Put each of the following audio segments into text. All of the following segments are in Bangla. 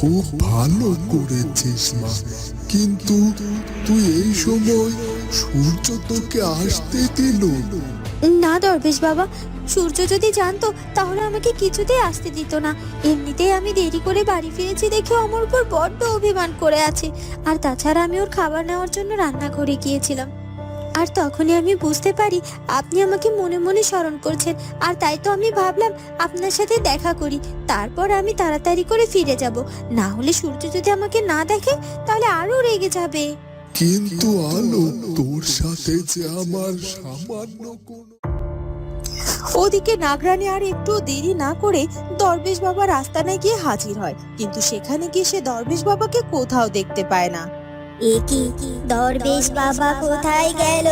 খুব ভালো করেছিস মা। কিন্তু তুই এই সময় সূর্য তোকে আসতে দিল। না দরবেশ বাবা, সূর্য যদি জানতো, তাহলে আমাকে কিছুতেই আসতে দিত না। এমনিতেই আমি দেরি করে বাড়ি ফিরেছি দেখে আমার উপর বড্ড অভিমান করে আছে। আর তাছাড়া আমি ওর খাবার নেওয়ার জন্য রান্নাঘরে গিয়েছিলাম। আর তখনই আমি বুঝতে পারি আপনি আমাকে মনে মনে স্মরণ করছেন। আর তাই তো আমি ভাবলাম আপনার সাথে দেখা করি। তারপর আমি তাড়াতাড়ি করে ফিরে যাব। না হলে সূর্য যদি আমাকে না দেখে তাহলে আরও রেগে যাবে। কিন্তু আলো তোর সাথে যে আমার সামান্য কোনো ওদিকে নাগরানি আর একটু দেরি না করে দরবেশ বাবার আস্তানায় গিয়ে হাজির হয়। কিন্তু সেখানে গিয়ে সে দরবেশ বাবাকে কোথাও দেখতে পায় না। এ কি দরবেশ বাবা কোথায় গেল?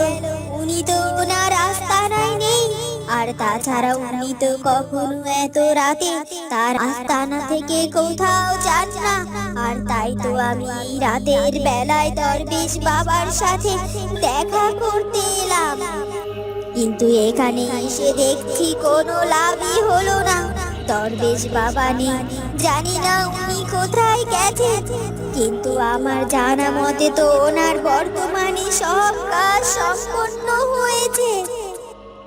উনি তো ওনার আস্তানায় নেই। আর তাছাড়া উনি তো কখনো এত রাতে তার আস্তানা থেকে কোথাও যান না। আর তাই তো আমি রাতের বেলায় দরবেশ বাবার সাথে দেখা করতে এলাম। কিন্তু এখানে এসে দেখছি কোনো লাভই হলো না। দরবেশ বাবা নেই। জানি না উনি কোথায় গেছেন। কিন্তু আমার জানা মতে তো ওনার বর্তমানে সব কাজ সম্পন্ন হয়েছে।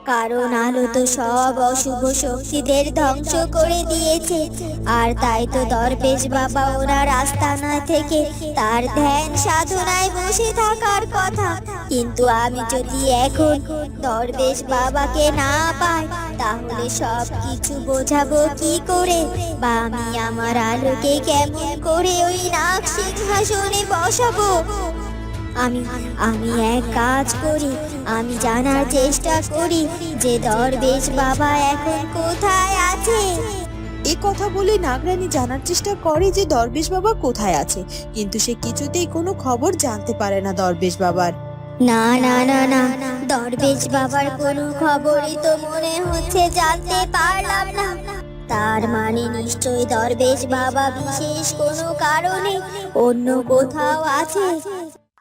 কারণ আলো তো সব অশুভ শক্তিদের ধ্বংস করে দিয়েছে। আর তাই তো দরবেশ বাবা ওনার আস্তানা থেকে তার ধ্যান সাধনায় বসে থাকার কথা। কিন্তু আমি যদি এখন দরবেশ বাবাকে না পাই, তাহলে সব কিছু বোঝাবো কি করে? বা আমি আমার আলোকে কেমন করে ওই নাগ সিংহাসনে বসাবো? আমি আমি এক কাজ করি আমি জানার চেষ্টা করি যে দরবেশ বাবা এখন কোথায় আছে। এ কথা বলে নাগরানি জানার চেষ্টা করে যে দরবেশ বাবা কোথায় আছে কিন্তু সে কিছুতেই কোনো খবর জানতে পারে না দরবেশ বাবার। না না না না দরবেশ বাবার কোনো খবরই তো মনে হচ্ছে জানতে পারলাম না। তার মানে নিশ্চয়ই দরবেশ বাবা বিশেষ কোনো কারণে অন্য কোথাও আছে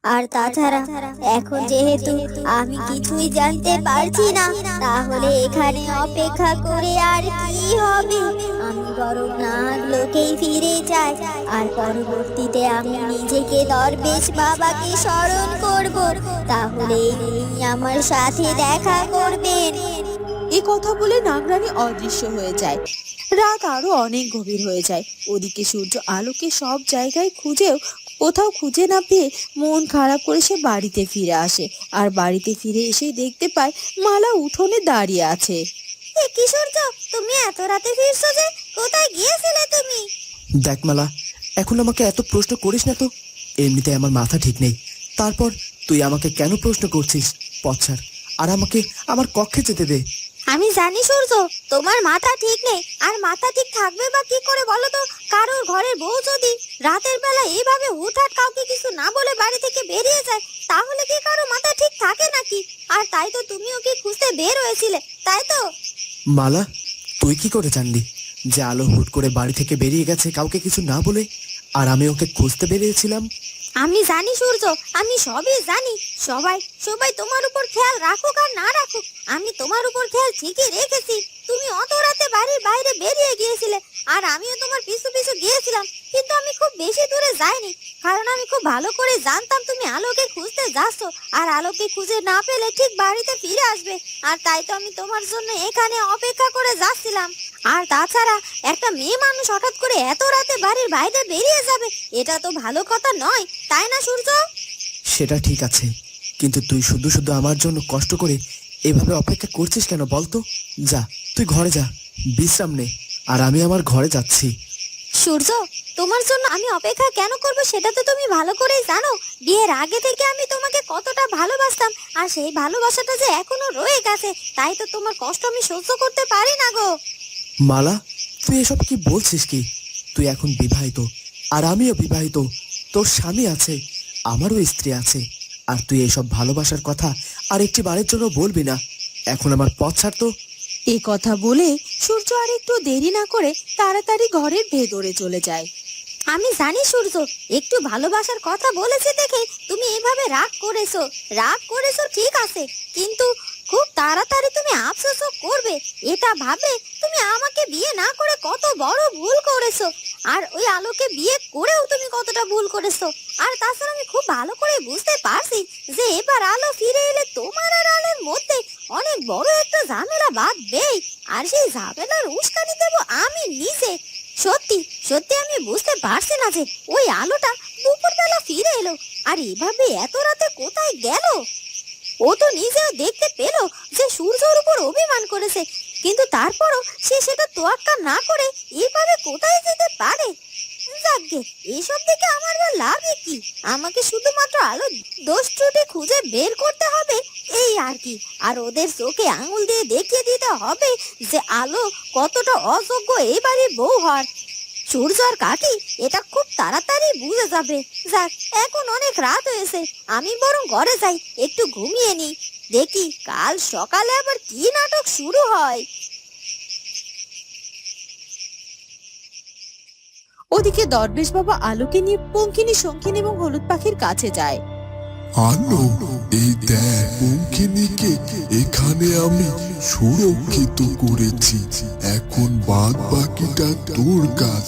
আর তাছাড়া এখন যেহেতু আমি কিছুই জানতে পারছি না, তাহলে এখানে অপেক্ষা করে আর কি হবে? আমি বরং নাগ লোকেই ফিরে যাই আর পরবর্তীতে আমি নিজেকে দরবেশ বাবাকে স্মরণ করব, তাহলে আমার সাথে দেখা করবেন। এ কথা বলে নাগরানি অদৃশ্য হয়ে যায়। রাত আরও অনেক গভীর হয়ে যায়। ওদিকে সূর্য আলোকে সব জায়গায় খুঁজেও কোথাও খুঁজে না পেয়ে মন খারাপ করে সে বাড়িতে ফিরে আসে। আর বাড়িতে ফিরে এসে দেখতে পায় মালা উঠোনে দাঁড়িয়ে আছে। এ কি সূর্য তুমি এত রাতে ফিরছো যে? কোথায় গিয়েছিলে তুমি? দেখ মালা এখন আমাকে এত প্রশ্ন করিস না তো? এমনিতে আমার মাথা ঠিক নেই। তারপর তুই আমাকে কেন প্রশ্ন করছিস? পচ্ছার আর আমাকে আমার কক্ষে যেতে দে। আমি জানি সূর্য, তোমার মাথা ঠিক নেই। আর মাথা ঠিক থাকবে বা কি করে বলো তো? কারোর ঘরের বউ যদি রাতের বেলা এইভাবে হুটহাট কাউকে কিছু না বলে বাড়ি থেকে বেরিয়ে যায়, তাহলে কি কারও মাথা ঠিক থাকে নাকি? আর তাই তো তুমি ওকে খুঁজতে বের হয়েছিলে, তাই তো? মালা, তুই কি করে জানলি যে আলো হুট করে বাড়ি থেকে বেরিয়ে গেছে কাউকে কিছু না বলে? আর আমি ওকে খুঁজতে বেরিয়েছিলাম। আমি জানি সূর্য, আমি সবই জানি। সবাই সবাই তোমার উপর খেয়াল রাখুক আর না রাখুক। আমি তোমার উপর খেয়াল ঠিকই রেখেছি। তুমি অত রাতে বাড়ির বাইরে বেরিয়ে গিয়েছিলে, আর আমিও তোমার পিছু পিছু গিয়েছিলাম। কিন্তু আমি খুব বেশি দূরে যাইনি। কারণ আমি খুব ভালো করে জানতাম তুমি আলোকে খুঁজতে যাচ্ছ, আর আলোকে খুঁজে না পেলে ঠিক বাড়িতে ফিরে আসবে। আর তাই তো আমি তোমার জন্য এখানে অপেক্ষা করে যাচ্ছিলাম। আর তাছাড়া একটা মেয়ে মানুষ হঠাৎ করে এত রাতে বাড়ির বাইরে বেরিয়ে যাবে, এটা তো ভালো কথা নয়, তাই না সূর্য? সেটা ঠিক আছে, কিন্তু তুই শুধু শুধু আমার জন্য কষ্ট করে এভাবে অপেক্ষা করছিস কেন বলতো? যা, তুই ঘরে যা, বিশ্রাম নে, আর আমি আমার ঘরে যাচ্ছি। সূর্য, তোমার জন্য আমি অপেক্ষা কেন করব সেটা তো তুমি ভালো করেই জানো। বিয়ের আগে থেকে আমি তোমাকে কতটা ভালোবাসতাম, আর সেই ভালোবাসাটা যে এখনও রয়ে গেছে, তাই তো তোমার কষ্ট আমি সহ্য করতে পারি না গো। মালা, তুই এসব কি বলছিস কি? তুই এখন বিবাহিত, আর আমিও বিবাহিত, তোর স্বামী আছে, আমারও স্ত্রী আছে, আর তুই এসব ভালোবাসার কথা আর একটি বারের জন্য বলবি না। এখন আমার পথ ছাড় তো। এ কথা বলে সূর্য আর একটু দেরি না করে তাড়াতাড়ি ঘরের ভেতরে চলে যায়। আমি জানি সূর্য, একটু ভালোবাসার কথা বলেছে দেখে তুমি এভাবে রাগ করেছ। রাগ করেছ ঠিক আছে, কিন্তু খুব তাড়াতাড়ি তুমি আফসোসও করবে। এটা ভাবে তুমি আমাকে বিয়ে না করে কত বড় ভুল করেছ। আর ওই আলোকে বিয়ে করেও তুমি কতটা ভুল করেছ। আর তাছাড়া আমি খুব ভালো করে বুঝতে পারছি যে এবার আলো ফিরে এলে তোমার আর আলোর মধ্যে অনেক বড় একটা ঝামেলা বাঁধবেই। আর সেই ঝামেলার উস্কানি দেবো আমি নিজে। সত্যি সত্যি আমি বুঝতে পারছি না যে ওই আলোটা দুপুরবেলা ফিরে এলো আর এভাবে এত রাতে কোথায় গেল? ও তো নিজেও দেখতে পেল যে সূর্যর উপর অভিমান করেছে, কিন্তু তারপরও সে সেটা তোয়াক্কা না করে এভাবে কোথায় যেতে পারে? যাকগে এসব দেখে আমার বা লাভে কি? আমাকে শুধুমাত্র আলো দোষ ত্রুটি খুঁজে বের করতে হবে, এই আর কি। আর ওদের চোখে আঙুল দিয়ে দেখিয়ে দিতে হবে যে আলো কতটা অযোগ্য এই বাড়ির বউ হওয়ার। সূর্য আর এটা খুব তাড়াতাড়ি বুঝে যাবে। যাক, এখন অনেক রাত হয়েছে, আমি বরং ঘরে যাই, একটু ঘুমিয়ে নি দেখি কাল সকালে আবার কি নাটক শুরু হয়। ওদিকে দরবেশ বাবা আলোকে নিয়ে পঙ্কিনী শঙ্কিনী এবং হলুদ পাখির কাছে যায়। আলো এই দেখ পঙ্কিনীকে এখানে আমি সুরক্ষিত করেছি। এখন বাদ বাকিটা তোর কাজ।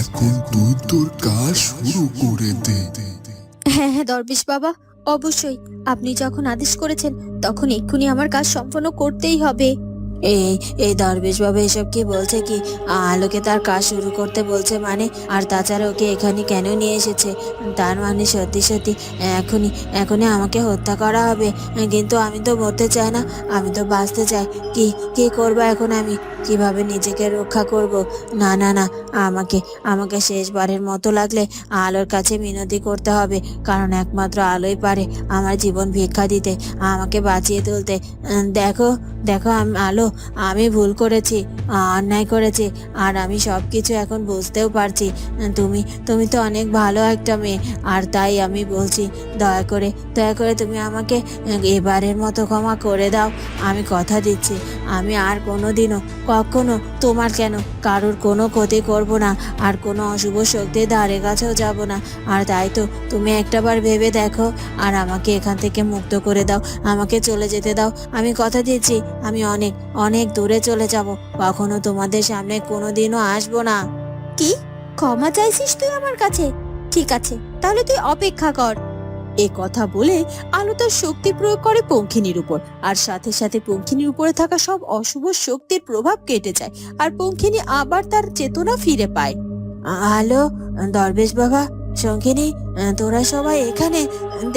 এখন তুই তোর কাজ শুরু করে দে। হ্যাঁ হ্যাঁ দরবেশ বাবা অবশ্যই। আপনি যখন আদেশ করেছেন তখন এক্ষুনি আমার কাজ সম্পন্ন করতেই হবে। এই এই দরবেশ বাবা এসব কি বলছে কি? আলোকে তার কাজ শুরু করতে বলছে মানে আর তাছাড়া ওকে এখানে কেন নিয়ে এসেছে? তার মানে সত্যি সত্যি, এখনই এখনই আমাকে হত্যা করা হবে। কিন্তু আমি তো মরতে চাই না, আমি তো বাঁচতে চাই। কি কি করব এখন আমি? কীভাবে নিজেকে রক্ষা করব? না না না, আমাকে আমাকে শেষবারের মতো লাগলে আলোর কাছে মিনতি করতে হবে। কারণ একমাত্র আলোই পারে আমার জীবন ভিক্ষা দিতে, আমাকে বাঁচিয়ে তুলতে। দেখো দেখো আমি, আলো আমি ভুল করেছি, অন্যায় করেছি, আর আমি সব কিছু এখন বুঝতেও পারছি। তুমি তুমি তো অনেক ভালো একটা মেয়ে, আর তাই আমি বলছি, দয়া করে দয়া করে তুমি আমাকে এবারের মতো ক্ষমা করে দাও, আমি কথা দিচ্ছি। আমি আর কোনো দিনও কখনো তোমার কেন কারোর কোনো ক্ষতি করব না, আর কোনো অশুভ শক্তির ধারে কাছেও যাব না। আর তাই তো তুমি একটাবার ভেবে দেখো, আর আমাকে এখান থেকে মুক্ত করে দাও, আমাকে চলে যেতে দাও। আমি কথা দিচ্ছি, আমি অনেক অনেক দূরে চলে যাব। কখনো তোমাদের সামনে কোনোদিনও আসব না। কি? ক্ষমা চাইছিস তুই আমার কাছে? ঠিক আছে তাহলে তুই অপেক্ষা কর। এ কথা বলে আলো তার শক্তি প্রয়োগ করে পঙ্খিনীর উপর। আর সাথে সাথে পঙ্খিনীর উপরে থাকা সব অশুভ শক্তির প্রভাব কেটে যায়। আর পঙ্খিনী আবার তার চেতনা ফিরে পায়। আলো দরবেশ বাবা শঙ্খিনী তোরা সবাই এখানে,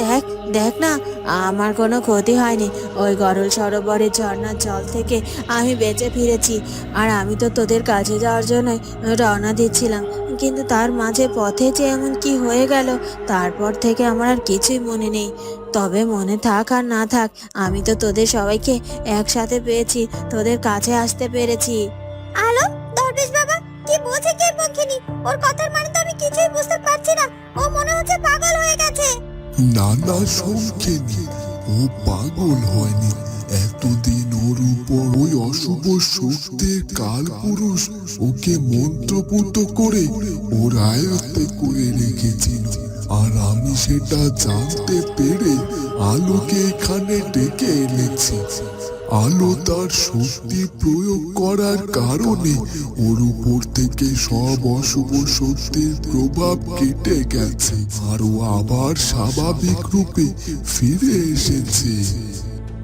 দেখ দেখ না, আমার কোনো ক্ষতি হয়নি। ওই গরল সরোবরের ঝর্ণার জল থেকে আমি বেঁচে ফিরেছি, আর আমি তো তোদের কাছে যাওয়ার জন্য রওনা দিচ্ছিলাম। কিন্তু তার মাঝে পথে যে এমন কি হয়ে গেল, তারপর থেকে আমার আর কিছুই মনে নেই। তবে মনে থাক আর না থাক, আমি তো তোদের সবাইকে একসাথে পেয়েছি, তোদের কাছে আসতে পেরেছি। আলো, দরবেশ কি বলছে কে পঙ্খিনী ওর কথার মানে তো আমি কিছুই বুঝতে পারছি না। ও মনে হচ্ছে পাগল হয়ে গেছে। না না শঙ্কিনী ও পাগল হয়নি। এতদিন ওর উপর ওই অশুভ শক্তির কাল পুরুষ ওকে মন্ত্রপুত করে ওর আয়ত্তে করে রেখেছিল। আর আমি সেটা জানতে পেরে আলোকে এখানে ডেকে এনেছি। আলো তার শক্তি প্রয়োগ করার কারণে ওর উপর থেকে সব অশুভ শক্তির প্রভাব কেটে গেছে। আর ও আবার স্বাভাবিক রূপে ফিরে এসেছে।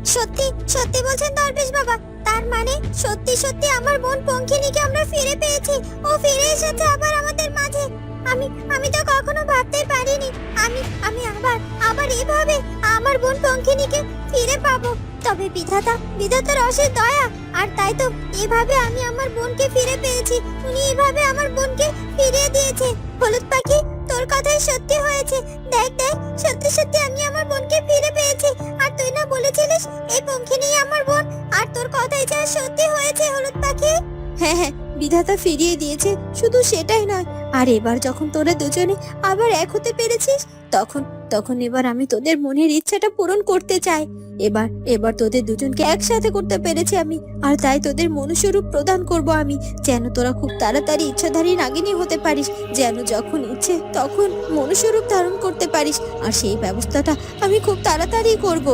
সত্যি সত্যি বলছেন দরবেশ বাবা। তার মানে সত্যি সত্যি আমার বোন পঙ্খিনীকে আমরা ফিরে পেয়েছি। ও ফিরে এসেছে আবার আমাদের মাঝে। আমি আমি তো কখনো ভাবতে পারিনি। আমি আমি আবার আবার এভাবে আমার বোন পঙ্খিনীকে ফিরে পাবো। তবে বিধাতা, বিধাতার অশেষ দয়া। আর তাই তো এভাবে আমি আমার বোনকে ফিরে পেয়েছি। উনি এভাবে আমার বোনকে ফিরিয়ে দিয়েছে। হলুদ পাখি, তোর কথাই সত্যি হয়েছে। দেখ দেখ, সত্যি সত্যি আমি আমার বোনকে ফিরে পেয়েছি। আর তুই না বলেছিলিস, এই পঙ্খিনী আমার বোন। আর তোর কথাই যা সত্যি হয়েছে, হলুদ পাখি। হ্যাঁ হ্যাঁ বিধাতা ফিরিয়ে দিয়েছে, শুধু সেটাই নয়। আর এবার যখন তোরা দুজনে আবার এক হতে পেরেছিস, তখন তখন এবার আমি তোদের মনের ইচ্ছাটা পূরণ করতে চাই। এবার এবার তোদের দুজনকে একসাথে করতে পেরেছি আমি, আর তাই তোদের মনুষ্যরূপ প্রদান করব আমি, যেন তোরা খুব তাড়াতাড়ি ইচ্ছাধারী নাগিনী হতে পারিস, যেন যখন ইচ্ছে তখন মনুষ্যরূপ ধারণ করতে পারিস, আর সেই ব্যবস্থাটা আমি খুব তাড়াতাড়ি করব।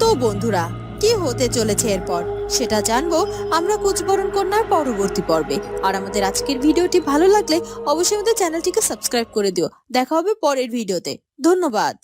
তো বন্ধুরা, কি হতে চলেছে এরপর? সেটা জানব আমরা কুচবরণ কন্যার পরবর্তী পর্বে। আর আমাদের আজকের ভিডিওটি ভালো লাগলে অবশ্যই আমাদের চ্যানেলটিকে সাবস্ক্রাইব করে দিও। দেখা হবে পরের ভিডিওতে। ধন্যবাদ।